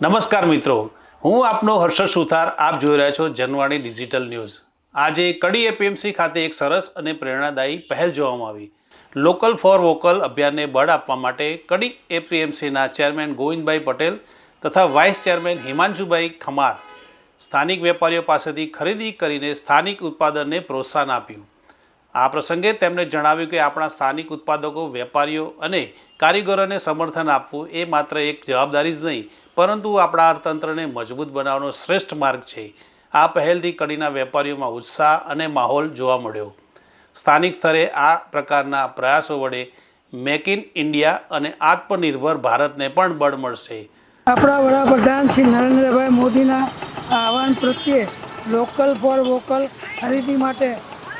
નમસ્કાર મિત્રો. હું આપનો હર્ષદ સુથાર, આપ જોઈ રહ્યા છો જનવાણી ડિજિટલ ન્યૂઝ. આજે કડી એપીએમસી ખાતે એક સરસ અને પ્રેરણાદાયી પહેલ જોવામાં આવી. લોકલ ફોર વોકલ અભિયાનને બળ આપવા માટે કડી એપીએમસીના ચેરમેન ગોવિંદભાઈ પટેલ તથા વાઇસ ચેરમેન હિમાંશુભાઈ ખમાર સ્થાનિક વેપારીઓ પાસેથી ખરીદી કરીને સ્થાનિક ઉત્પાદનને પ્રોત્સાહન આપ્યું. આ પ્રસંગે તેમણે જણાવ્યું કે આપણા સ્થાનિક ઉત્પાદકો, વેપારીઓ અને કારીગરોને સમર્થન આપવું એ માત્ર એક જવાબદારી જ નહીં પરંતુ આપણા અર્થતંત્રને મજબૂત બનાવવાનો શ્રેષ્ઠ માર્ગ છે. આ પહેલથી કડીના વેપારીઓમાં ઉત્સાહ અને માહોલ જોવા મળ્યો. સ્થાનિક સ્તરે આ પ્રકારના પ્રયાસો વડે મેક ઇન ઇન્ડિયા અને આત્મનિર્ભર ભારતને પણ બળ મળશે. આપણા વડાપ્રધાન શ્રી નરેન્દ્રભાઈ મોદીના આહવાન પ્રત્યે લોકલ ફોર વોકલ ખરીદી માટે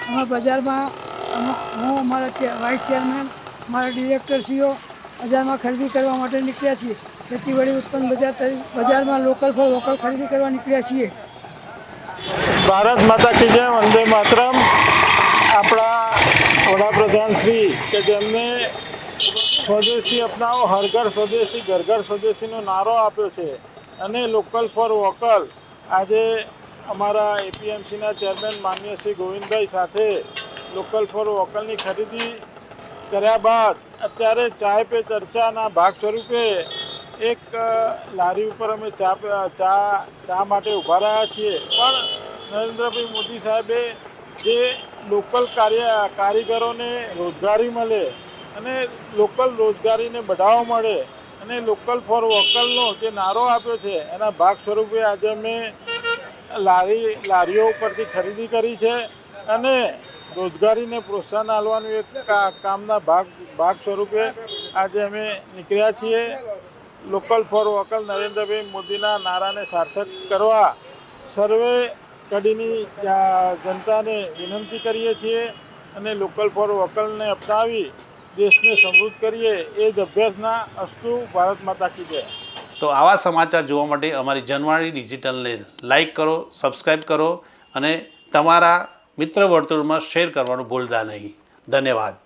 અમે બજારમાં હું અમારા વાઇસ ચેરમેન, મારા ડિરેક્ટરશ્રીઓ બજારમાં ખરીદી કરવા માટે નીકળ્યા છીએ. ખેતીવાડી, ઉત્પન્ન બજાર બજારમાં લોકલ ફોર વોકલ ખરીદી કરવા નીકળ્યા છીએ. ભારત માતા કી જય, વંદે માતરમ. આપણા વડાપ્રધાન શ્રી કે જેમને સ્વદેશી અપનાવો હર ઘર સ્વદેશી ઘર ઘર સ્વદેશીનો નારો આપ્યો છે અને લોકલ ફોર વોકલ આજે અમારા એપીએમસીના ચેરમેન માન્ય શ્રી ગોવિંદભાઈ સાથે લોકલ ફોર વોકલની ખરીદી કર્યા બાદ અત્યારે ચાય પે ચર્ચાના ભાગ સ્વરૂપે એક લારી ઉપર અમે ચા ચા ચા માટે ઊભા રહ્યા છીએ. પણ નરેન્દ્રભાઈ મોદી સાહેબે જે લોકલ કાર્ય, કારીગરોને રોજગારી મળે અને લોકલ રોજગારીને બઢાવો મળે અને લોકલ ફોર વોકલનો જે નારો આપ્યો છે, એના ભાગ સ્વરૂપે આજે અમે લારી, લારીઓ ઉપરથી ખરીદી કરી છે અને રોજગારીને પ્રોત્સાહન આપવાનું એક કામના ભાગ ભાગ સ્વરૂપે આજે અમે નીકળ્યા છીએ. લોકલ ફોર વોકલ નરેન્દ્રભાઈ મોદીના નારાને સાર્થક કરવા સર્વે કડીની જનતાને વિનંતી કરીએ છીએ અને લોકલ ફોર વોકલને અપનાવી દેશને સમૃદ્ધ કરીએ. એ જ અભ્યાસના અસ્તુ ભારત માતા કી જય. તો આવા સમાચાર જોવા માટે અમારી જનવાણી ડિજિટલને લાઈક કરો સબસ્ક્રાઈબ કરો અને તમારા મિત્ર વર્તુળમાં શેર કરવાનું ભૂલતા નહીં. ધન્યવાદ.